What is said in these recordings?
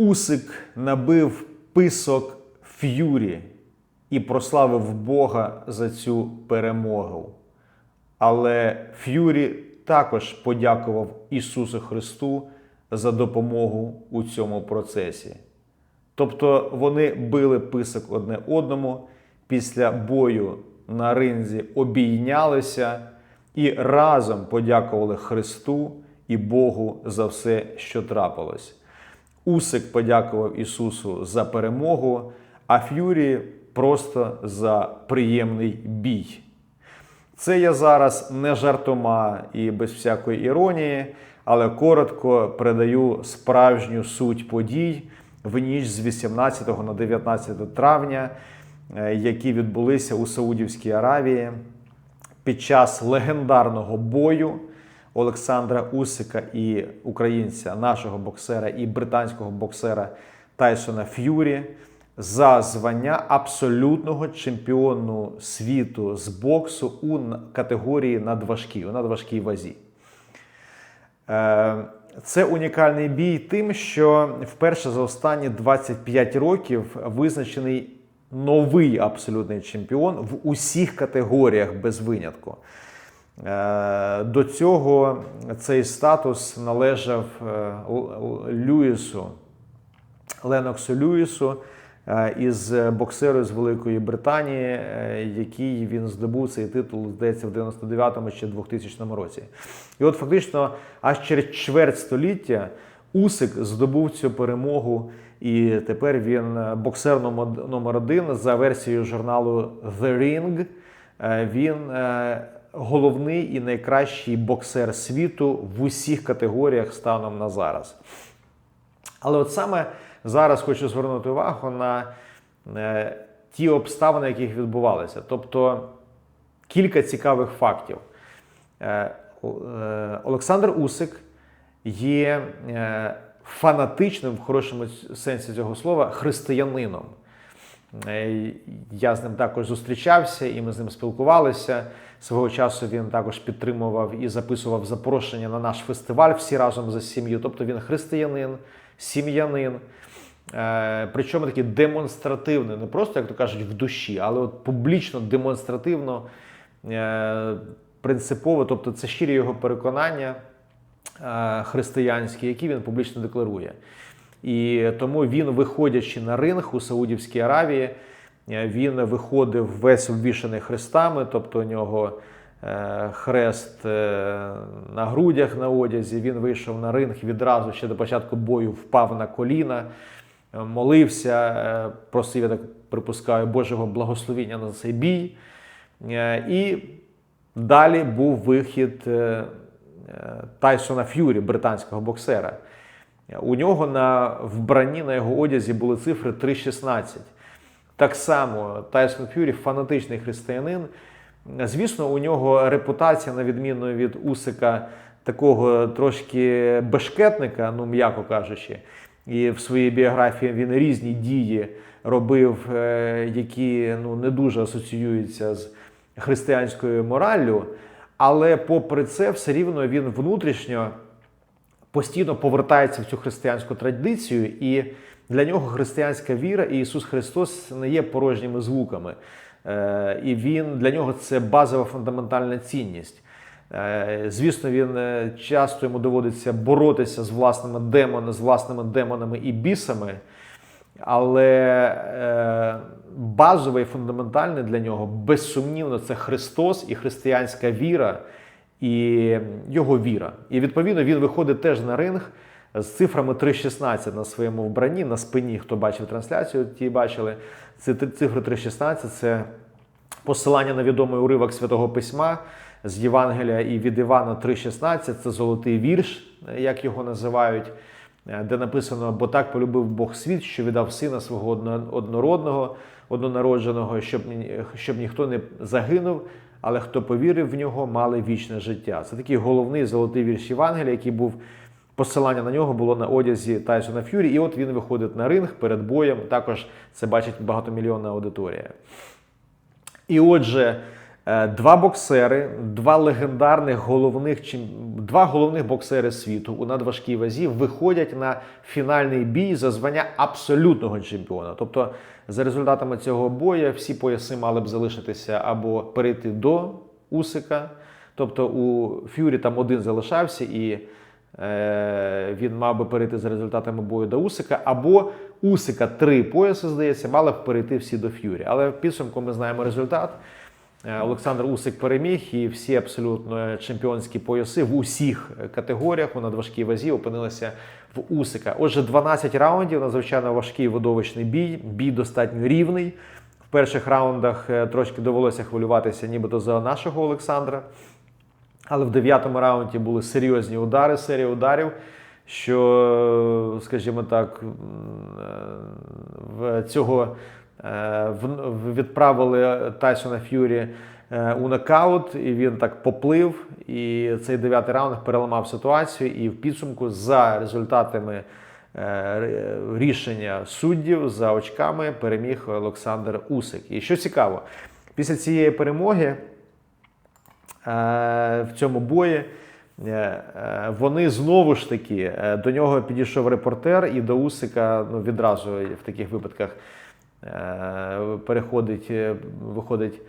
Усик набив писок Ф'юрі і прославив Бога за цю перемогу. Але Ф'юрі також подякував Ісусу Христу за допомогу у цьому процесі. Тобто вони били писок одне одному, після бою на ринзі обійнялися і разом подякували Христу і Богу за все, що трапилось. Усик подякував Ісусу за перемогу, а Ф'юрі просто за приємний бій. Це я зараз не жартома і без всякої іронії, але коротко передаю справжню суть подій в ніч з 18 на 19 травня, е, які відбулися у Саудівській Аравії під час легендарного бою Олександра Усика і українця, нашого боксера і британського боксера Тайсона Ф'юрі за звання абсолютного чемпіону світу з боксу у категорії надважкій, у надважкій вазі. Е, Це унікальний бій тим, що вперше за останні 25 років визначений новий абсолютний чемпіон в усіх категоріях без винятку. Е, До цього цей статус належав е, Люїсу, Леноксу Люїсу е, із боксеру з Великої Британії, який він здобув цей титул, здається, в 99-му чи 2000 році. І от фактично аж через чверть століття Усик здобув цю перемогу, і тепер він боксер номер- один за версією журналу The Ring. Він головний і найкращий боксер світу в усіх категоріях станом на зараз. Але от саме зараз хочу звернути увагу на е, ті обставини, яких відбувалися. Тобто кілька цікавих фактів. Е, е, Олександр Усик є фанатичним, в хорошому сенсі цього слова, християнином. Е, Я з ним також зустрічався, і ми з ним спілкувалися. Свого часу він також підтримував і записував запрошення на наш фестиваль всі разом за сім'ю. Тобто він християнин, сім'янин. Е, Причому такий демонстративний, не просто, як то кажуть, в душі, але от публічно, демонстративно, е, принципово, тобто це щирі його переконання християнські, які він публічно декларує. І тому він, виходячи на ринг у Саудівській Аравії, е, він виходив весь обвішаний хрестами, тобто у нього е, хрест е, на грудях на одязі. Він вийшов на ринг відразу ще до початку бою впав на коліна, молився, просив, я так припускаю, Божого благословіння на цей бій. І далі був вихід Тайсона Ф'юрі, британського боксера. У нього на вбранні на його одязі були цифри 3.16. Так само Тайсон Ф'юрі фанатичний християнин. Звісно, у нього репутація, на відміну від Усика, такого трошки бешкетника, ну м'яко кажучи. І в своїй біографії він різні дії робив, е, які ну, не дуже асоціюються з християнською мораллю. Але попри це, все рівно він внутрішньо постійно повертається в цю християнську традицію, і для нього християнська віра і Ісус Христос не є порожніми звуками. Е, І він для нього це базова фундаментальна цінність. Е, Звісно, він е, часто йому доводиться боротися з власними демонами, з власними демонами і бісами. Але базове і фундаментальне для нього безсумнівно це Христос і християнська віра і його віра. І відповідно він виходить теж на ринг з цифрами 3.16 на своєму вбранні, на спині. Хто бачив трансляцію, ті бачили. Ти- цифри 3.16 це посилання на відомий уривок Святого Письма з Євангелія і від Івана 3.16. Це золотий вірш, як його називають, де написано: бо так полюбив Бог світ, що віддав сина свого однородного, однонародженого, щоб, щоб ніхто не загинув, але хто повірив в нього, мали вічне життя. Це такий головний золотий вірш Євангелія, який був. Посилання на нього було на одязі Тайсона Ф'юрі, і от він виходить на ринг перед боєм. Також це бачить багатомільйонна аудиторія. І отже, Е, Два боксери, два легендарних головних два головних боксери світу у надважкій вазі виходять на фінальний бій за звання абсолютного чемпіона. Тобто, за результатами цього бою всі пояси мали б залишитися або перейти до Усика. Тобто у Фюрі там один залишався і е, він мав би перейти за результатами бою до Усика, або Усика три пояси, здається, мали б перейти всі до Ф'юрі. Але в підсумку ми знаємо результат. Е, Олександр Усик переміг, і всі абсолютно чемпіонські пояси в усіх категоріях у надважкій вазі опинилися в Усика. Отже, 12 раундів, надзвичайно важкий видовищний бій, бій достатньо рівний. В перших раундах е, трошки довелося хвилюватися, нібито за нашого Олександра. Але в дев'ятому раунді були серйозні удари, серія ударів, що, скажімо так, е, в цього е, відправили Тайсона Ф'юрі е, у нокаут, і він так поплив. І цей дев'ятий раунд переламав ситуацію. І в підсумку за результатами е, рішення суддів за очками переміг Олександр Усик. І що цікаво, після цієї перемоги е, в цьому бої. е, е, Вони знову ж таки е, до нього підійшов репортер, і до Усика ну, відразу в таких випадках е, переходить, е, виходить е,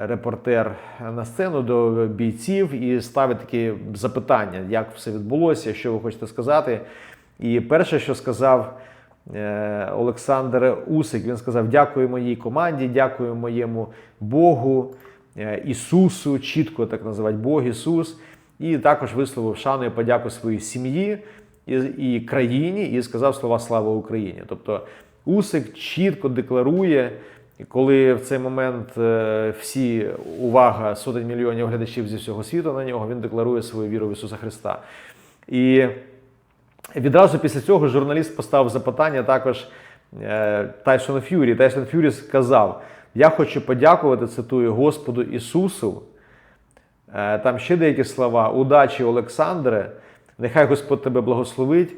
репортер на сцену до бійців і ставить такі запитання, як все відбулося, що ви хочете сказати. І перше, що сказав е, Олександр Усик, він сказав: Дякую моїй команді, дякую моєму Богу, е, Ісусу, чітко так називати Бог Ісус. І також висловив шану і подяку своїй сім'ї і, і країні, і сказав слова Слава Україні. Тобто Усик чітко декларує, коли в цей момент е, всі увага сотень мільйонів глядачів зі всього світу на нього, він декларує свою віру в Ісуса Христа. І Відразу після цього журналіст поставив запитання також Тайсону Ф'юрі. Тайсон Ф'юрі сказав: Я хочу подякувати, цитую Господу Ісусу. Е, Там ще деякі слова. Удачі, Олександре. Нехай Господь тебе благословить.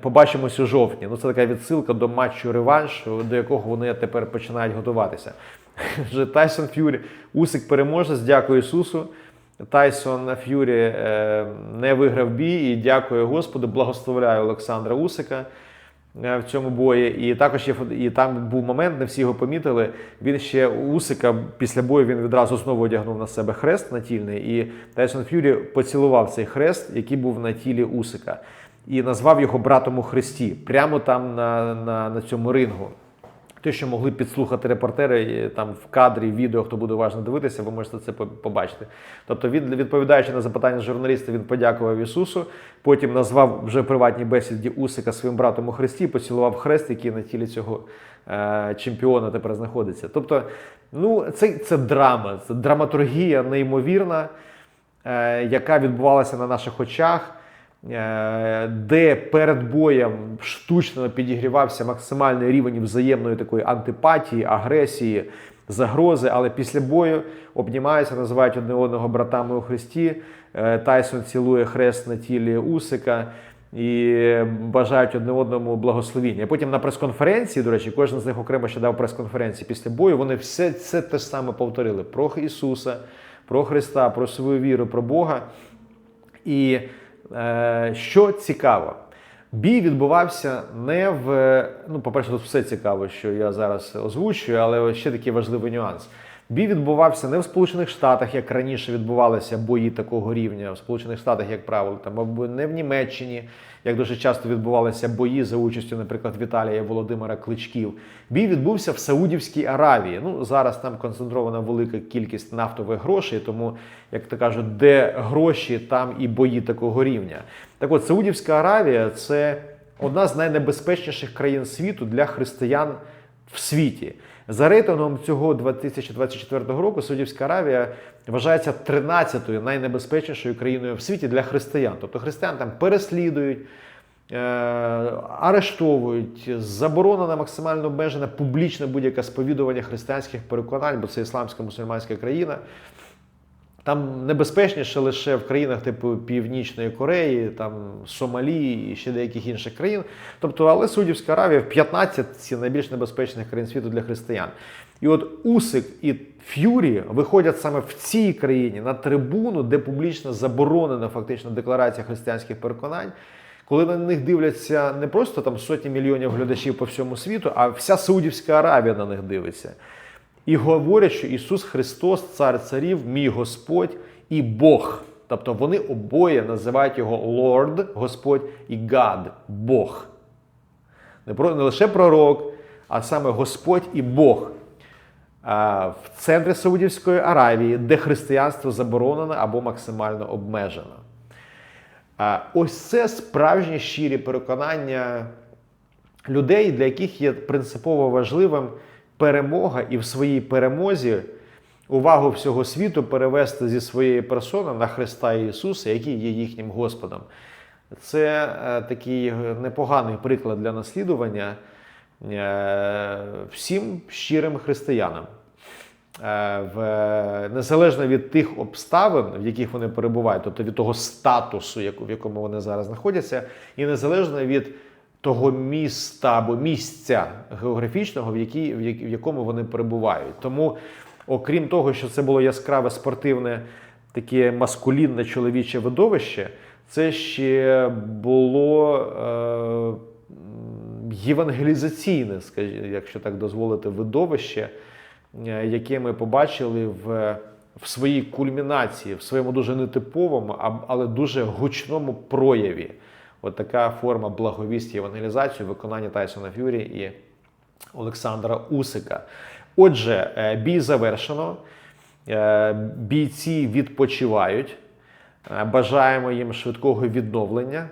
Побачимось у жовтні. Ну, це така відсилка до матчу реванш, до якого вони тепер починають готуватися. Вже Тайсон Ф'юрі, Усик переможець, дякую Ісусу. Тайсон Ф'юрі е, не виграв бій і дякую Господу, благословляю Олександра Усика е, в цьому бої. І також є і там був момент, не всі його помітили. Він ще Усика після бою він відразу знову одягнув на себе хрест натільний. І Тайсон Ф'юрі поцілував цей хрест, який був на тілі Усика, і назвав його братом у Христі, прямо там на, на, на цьому рингу. Те, що могли підслухати репортери там в кадрі, відео, хто буде уважно дивитися, ви можете це побачити. Тобто, він, відповідаючи на запитання журналіста, він подякував Ісусу, потім назвав вже в приватній бесіді Усика своїм братом у Христі, поцілував хрест, який на тілі цього е, чемпіона тепер знаходиться. Тобто, ну, це, це драма, це драматургія неймовірна, е, яка відбувалася на наших очах. Е, де перед боєм штучно підігрівався максимальний рівень взаємної такої антипатії, агресії, загрози, але після бою обнімаються, називають одне одного братами у Христі. Е, Тайсон цілує хрест на тілі Усика і бажають одне одному благословіння. Потім на прес-конференції, до речі, кожен з них окремо ще дав прес-конференції після бою. Вони все це те ж саме повторили про Ісуса, про Христа, про свою віру, про Бога. І що цікаво, бій відбувався не в. Ну, по-перше, тут все цікаво, що я зараз озвучую, але ще такий важливий нюанс. Бій відбувався не в Сполучених Штатах, як раніше відбувалися бої такого рівня. В Сполучених Штатах, як правило, там або не в Німеччині, як дуже часто відбувалися бої за участю, наприклад, Віталія Володимира Кличків. Бій відбувся в Саудівській Аравії. Ну зараз там концентрована велика кількість нафтових грошей, тому, як то кажуть, де гроші, там і бої такого рівня. Так от, Саудівська Аравія це одна з найнебезпечніших країн світу для християн в світі. За рейтингом цього 2024 року Саудівська Аравія вважається 13-ю найнебезпечнішою країною в світі для християн. Тобто християн там переслідують, е, арештовують, заборонена максимально обмежене публічне будь-яке сповідування християнських переконань, бо це ісламська мусульманська країна. Там небезпечніше лише в країнах типу Північної Кореї, там Сомалії і ще деяких інших країн. Тобто, але Саудівська Аравія в 15 найбільш небезпечних країн світу для християн. І от Усик і Ф'юрі виходять саме в цій країні на трибуну, де публічно заборонена фактично декларація християнських переконань. Коли на них дивляться не просто там сотні мільйонів глядачів по всьому світу, а вся Саудівська Аравія на них дивиться. І говорять, що Ісус Христос, Цар царів, мій Господь і Бог. Тобто вони обоє називають його Лорд, Господь і God, Бог. Не, про, не лише пророк, а саме Господь і Бог. В центрі Саудівської Аравії, де християнство заборонено або максимально обмежено. Ось це справжні щирі переконання людей, для яких є принципово важливим перемога і в своїй перемозі увагу всього світу перевести зі своєї персони на Христа Ісуса, який є їхнім Господом. Це е, такий непоганий приклад для наслідування е, всім щирим християнам. Е, в, незалежно від тих обставин, в яких вони перебувають, тобто від того статусу, в якому вони зараз знаходяться, і незалежно від того міста або місця географічного, в, якій, в як- в якому вони перебувають. Тому, окрім того, що це було яскраве спортивне, таке маскулінне чоловіче видовище, це ще було. Е, Євангелізаційне, якщо так дозволити, видовище, е, яке ми побачили в, в своїй кульмінації, в своєму дуже нетиповому, але дуже гучному прояві. От така форма благовісті євангелізації, виконання Тайсона Ф'юрі і Олександра Усика. Отже, е, бій завершено. Е, Бійці відпочивають. Е, Бажаємо їм швидкого відновлення.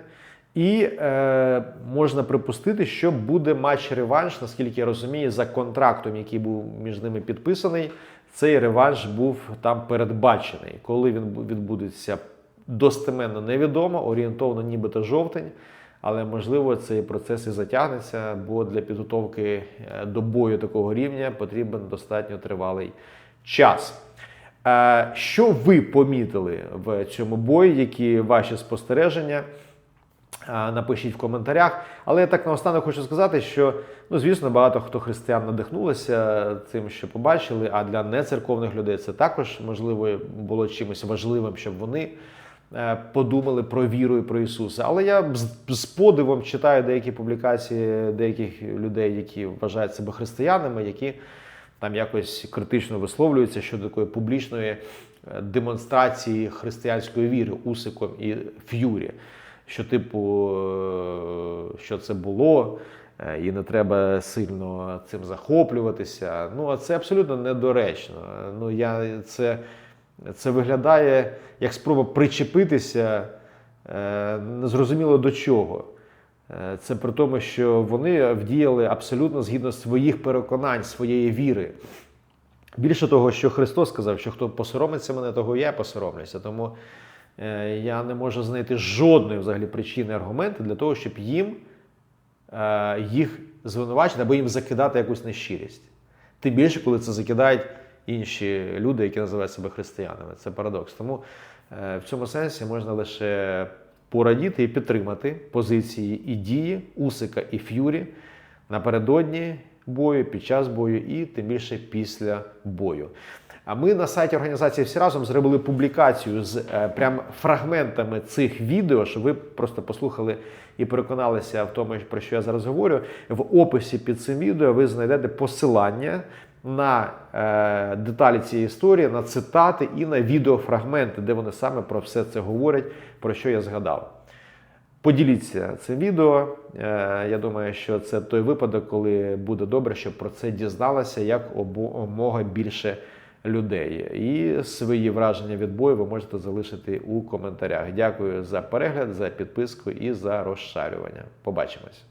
І е, можна припустити, що буде матч-реванш, наскільки я розумію, за контрактом, який був між ними підписаний. Цей реванш був там передбачений. Коли він відбудеться достеменно невідомо, орієнтовно нібито жовтень. Але можливо цей процес і затягнеться, бо для підготовки е, до бою такого рівня потрібен достатньо тривалий час. Е, Що ви помітили в цьому бої? Які ваші спостереження? Е, Напишіть в коментарях. Але я так наостанок хочу сказати, що ну, звісно, багато хто християн надихнулися цим, що побачили. А для нецерковних людей це також можливо було чимось важливим, щоб вони подумали про віру і про Ісуса. Але я з, подивом читаю деякі публікації деяких людей, які вважають себе християнами, які там якось критично висловлюються щодо такої публічної е, демонстрації християнської віри Усиком і Ф'юрі. Що, типу, е, що це було, е, і не треба сильно цим захоплюватися. Ну, а це абсолютно недоречно. Ну, я, це, це виглядає як спроба причепитися е, незрозуміло до чого. Е, Це при тому, що вони вдіяли абсолютно згідно своїх переконань, своєї віри. Більше того, що Христос сказав, що хто посоромиться мене, того я посоромлюся. Тому е, я не можу знайти жодної взагалі причини аргументи для того, щоб їм їх звинувачити або їм закидати якусь нещирість. Тим більше, коли це закидають інші люди, які називають себе християнами. Це парадокс. Тому е, в цьому сенсі можна лише порадіти і підтримати позиції і дії Усика і Ф'юрі напередодні бою, під час бою і тим більше після бою. А ми на сайті організації всі разом зробили публікацію з е, прям фрагментами цих відео, щоб ви просто послухали і переконалися в тому, про що я зараз говорю. В описі під цим відео ви знайдете посилання на е, деталі цієї історії, на цитати і на відеофрагменти, де вони саме про все це говорять, про що я згадав. Поділіться цим відео. Е, Я думаю, що це той випадок, коли буде добре, щоб про це дізналося як обомога більше людей. І свої враження від бою ви можете залишити у коментарях. Дякую за перегляд, за підписку і за розшарювання. Побачимось.